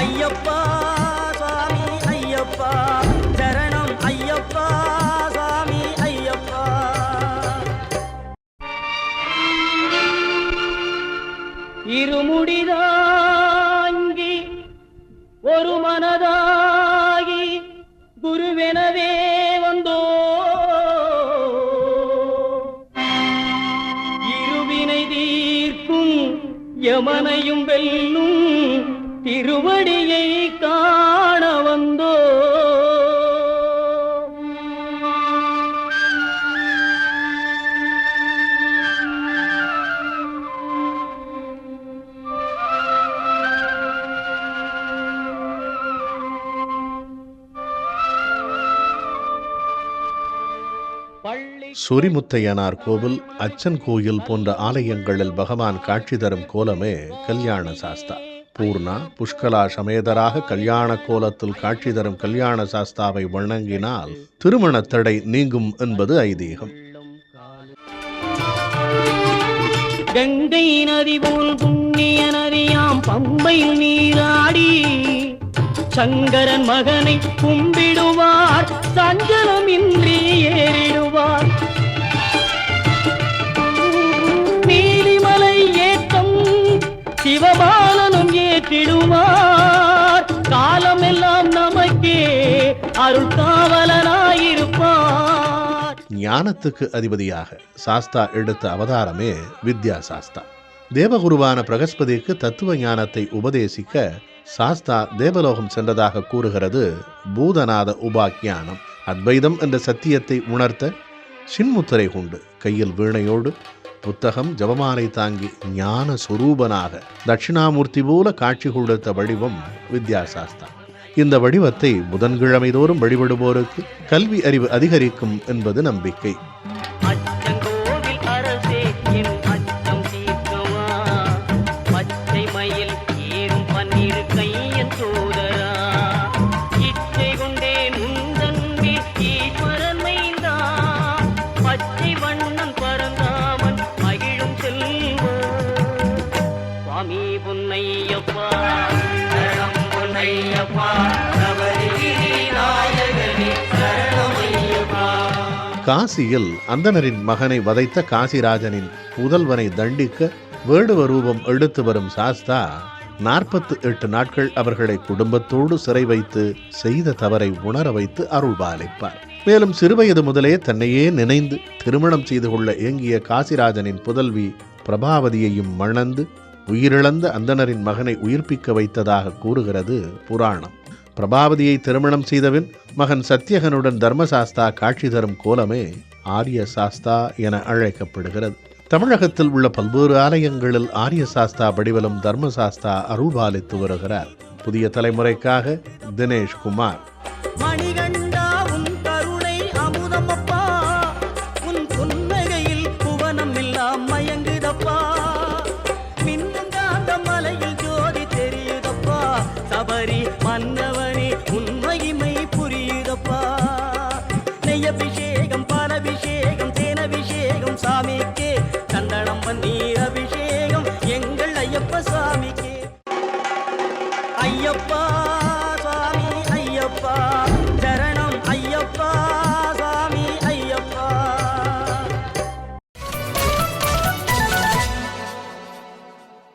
ஐயப்பா சுவாமி ஐயப்பா. சரணம் ஐயப்பா சுவாமி ஐயப்பா. இருமுடிதாங்கி ஒரு மனதாகி குருவெனவே வந்தோ. இருவினை தீர்க்கும் யமனையும் வெல்லும் திருவடியை காண வந்தோ. பள்ளி சொரிமுத்தையனார் கோவில் அச்சன் கோயில் போன்ற ஆலயங்களில் பகவான் காட்சி தரும் கோலமே கல்யாண சாஸ்தா. பூர்ணா புஷ்கலா சமேதராக கல்யாண கோலத்தில் காட்சி தரும் கல்யாண சாஸ்தாவை வணங்கினால் திருமண தடை நீங்கும் என்பது ஐதீகம். கங்கை நதி போல் புண்ணிய நதியாம் பம்பையில் நீராடி சங்கரன் மகனை கும்பிடுவார் சஞ்சலமின்றி காலனும் ஏற்றிடுவார். காலமெல்லாம் நமக்கே அருள் காவலனாயிருப்பார். ஞானத்துக்கு அதிபதியாக சாஸ்தா எடுத்த அவதாரமே வித்யா சாஸ்தா. தேவகுருவான பிரகஸ்பதிக்கு தத்துவ ஞானத்தை உபதேசிக்க சாஸ்தா தேவலோகம் சென்றதாக கூறுகிறது பூதநாத உபாக்கியானம். அத்வைதம் என்ற சத்தியத்தை உணர்த்த சின்முத்திரை கொண்டு கையில் வீணையோடு புத்தகம் ஜபமாலை தாங்கி ஞான சுரூபனாக தட்சிணாமூர்த்தி போல காட்சி கொடுத்த வடிவம் வித்யாசாஸ்தா இந்த வடிவத்தை புதன்கிழமை தோறும் வழிபடுவோருக்கு கல்வி அறிவு அதிகரிக்கும் என்பது நம்பிக்கை. மயில் ஏறும் கையன் சோதரா? பொன்னையப்பா சரணம் பொன்னையப்பா காசியில் அந்தணரின் மகனை வதைத்த காசிராஜனின் புதல்வனை தண்டிக்க வேடுவ ரூபம் எடுத்து வரும் சாஸ்தா நாற்பத்து எட்டு நாட்கள் அவர்களை குடும்பத்தோடு சிறை வைத்து செய்த தவறை உணர வைத்து அருள்பாலிப்பார் மேலும் சிறுவயது முதலே தன்னையே நினைந்து திருமணம் செய்து கொள்ள ஏங்கிய காசிராஜனின் புதல்வி பிரபாவதியையும் மணந்து உயிரிழந்த அந்தணரின் மகனை உயிர்ப்பிக்க வைத்ததாக கூறுகிறது புராணம். பிரபாவதியை திருமணம் செய்தவின் மகன் சத்தியகனுடன் தர்மசாஸ்தா காட்சி தரும் கோலமே ஆரிய சாஸ்தா என அழைக்கப்படுகிறது. தமிழகத்தில் உள்ள பல்வேறு ஆலயங்களில் ஆரிய சாஸ்தா வடிவலும் தர்மசாஸ்தா அருள்பாலித்து வருகிறார். புதிய தலைமுறைக்காக தினேஷ் குமார்